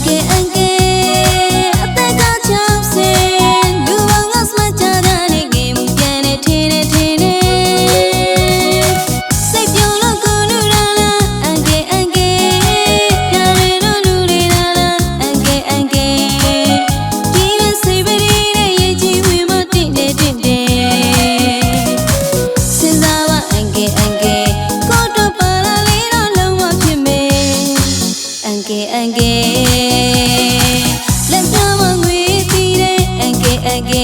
给爱 again.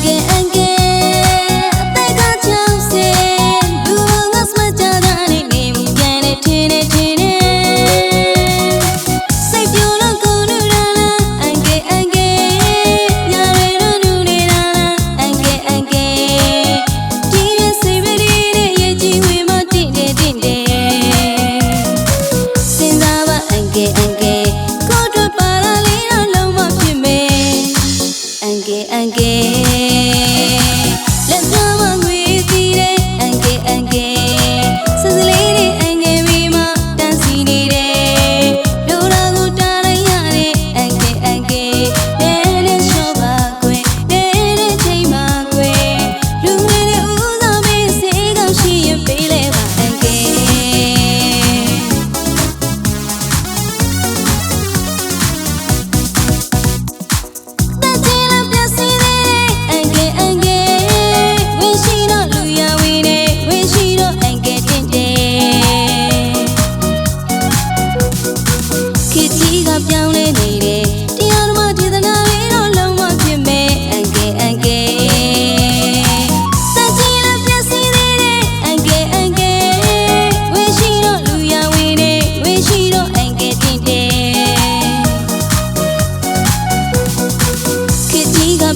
and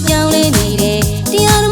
ပြောင်းလဲနေတယ်တရား